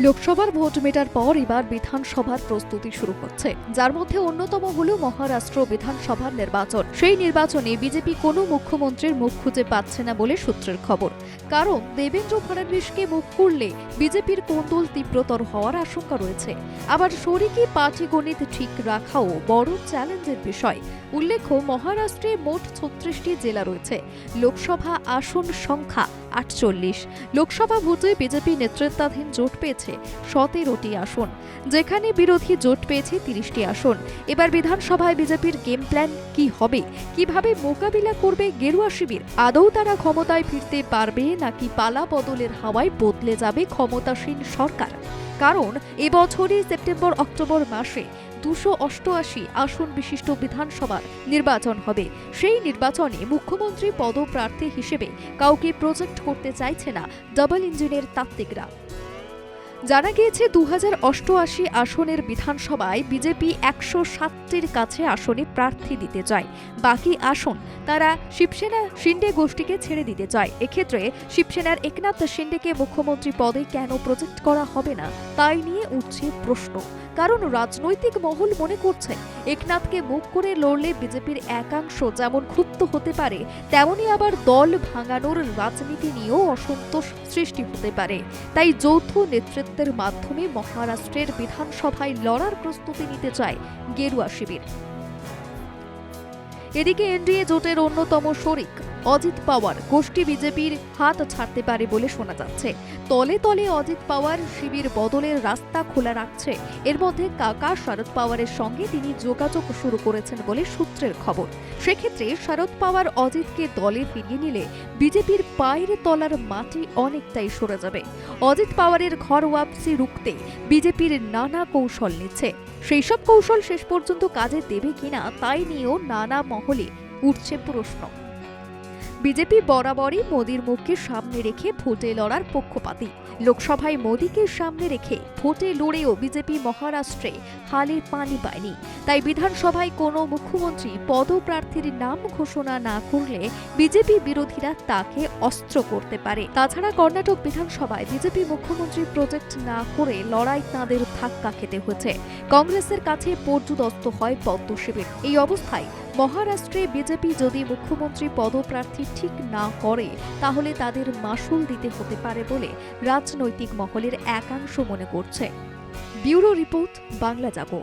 লোকসভার ভোট মেটার পর এবার বিধানসভার প্রস্তুতি শুরু হচ্ছে। যার মধ্যে অন্যতম হল মহারাষ্ট্র বিধানসভার নির্বাচন। সেই নির্বাচনে বিজেপি কোনো মুখ্যমন্ত্রীর মুখ খুঁজে পাচ্ছে না বলে সূত্রের খবর। কারণ দেবেন্দ্র ফডণবীসকে মুখ করলে বিজেপির কোন্দল তীব্রতর হওয়ার আশঙ্কা রয়েছে। আবার শরিকি পাটিগণিত ঠিক রাখাও বড় চ্যালেঞ্জের বিষয়। উল্লেখ্য, মহারাষ্ট্রে মোট ছত্রিশটি জেলা রয়েছে। লোকসভা আসন সংখ্যা আটচল্লিশ। লোকসভা ভোটে বিজেপি নেতৃত্বাধীন জোট পেয়েছে সতেরোটি আসন। যেখানে বিরোধী জোট পেয়েছে তিরিশটি আসন। এবার বিধানসভায় বিজেপির গেম প্ল্যান কি হবে? কীভাবে মোকাবিলা করবে গেরুয়া শিবির? আদৌ তারা ক্ষমতায় ফিরতে পারবে নাকি পালা বদলের হাওয়ায় বদলে যাবে ক্ষমতাসীন সরকার? কারণ এবছরই সেপ্টেম্বর অক্টোবর মাসে দুশো অষ্টআশি আসন বিশিষ্ট বিধানসভার নির্বাচন হবে। সেই নির্বাচনে মুখ্যমন্ত্রী পদপ্রার্থী হিসেবে কাউকে প্রজেক্ট করতে চাইছে না ডাবল ইঞ্জিনের তাত্ত্বিকরা। জানা গিয়েছে দু আসনের বিধানসভায় বিজেপি একশো সাতটির কাছে আসনে প্রার্থী দিতে চায়। বাকি আসন তারা শিবসেনা শিন্ডে গোষ্ঠীকে ছেড়ে দিতে চায়। এক্ষেত্রে শিবসেনার একনাথ শিন্ডেকে মুখ্যমন্ত্রী পদে কেন প্রজেক্ট করা হবে না? তাই নিয়ে উঠছে প্রশ্ন। কারণ রাজনৈতিক মহল মনে করছে, একনাথকে মুখ করে লড়লে বিজেপির একাংশ যেমন ক্ষুব্ধ হতে পারে, তেমনি আবার দল ভাঙানোর রাজনীতি নিয়েও অসন্তোষ সৃষ্টি হতে পারে। তাই যৌথ নেতৃত্বের মাধ্যমে মহারাষ্ট্রের বিধানসভায় লড়ার প্রস্তুতি নিতে চায় গেরুয়া শিবির। এদিকে এনডিএ জোটের অন্যতম শরিক অজিত পাওয়ার গোষ্ঠী বিজেপির হাত ছাড়তে পারে বলে শোনা যাচ্ছে। তলে তলে অজিত পাওয়ার শিবির বদলের রাস্তা খোলা রাখছে। এর মধ্যে কাকা শরদ পাওয়ারের সঙ্গে তিনি যোগাযোগ শুরু করেছেন বলে সূত্রের খবর। সেক্ষেত্রে শরদ পাওয়ার অজিতকে দলে ফিরিয়ে নিলে বিজেপির পায়ের তলার মাটি অনেকটাই সরে যাবে। অজিত পাওয়ারের ঘর ওয়াপসি রুখতে বিজেপির নানা কৌশল নিচ্ছে। সেই সব কৌশল শেষ পর্যন্ত কাজে দেবে কিনা তাই নিয়েও নানা মহলে উঠছে প্রশ্ন। বিজেপি বরাবরই মোদীর মুখকে সামনে রেখে ভোটে লড়ার পক্ষপাতী। লোকসভায় মোদীকে সামনে রেখে ভোটে লড়েও বিজেপি মহারাষ্ট্রে হালে পানি পায়নি। তাই বিধানসভায় কোনো মুখ্যমন্ত্রী পদপ্রার্থীর নাম ঘোষণা না করলে বিজেপি বিরোধীরা তাকে অস্ত্র করতে পারে। তাছাড়া কর্ণাটক বিধানসভায় বিজেপি মুখ্যমন্ত্রী প্রজেক্ট না করে লড়াই তাঁদের ধাক্কা খেতে হয়েছে। কংগ্রেসের কাছে পর্যুদস্ত হয় পদ্ম শিবির এই অবস্থায় মহারাষ্ট্রে বিজেপি যদি মুখ্যমন্ত্রী পদপ্রার্থী ঠিক না করে, তাহলে তাদের মাসুল দিতে হতে পারে বলে রাজনৈতিক মহলের একাংশ মনে করছে। ব্যুরো রিপোর্ট, বাংলা জাগো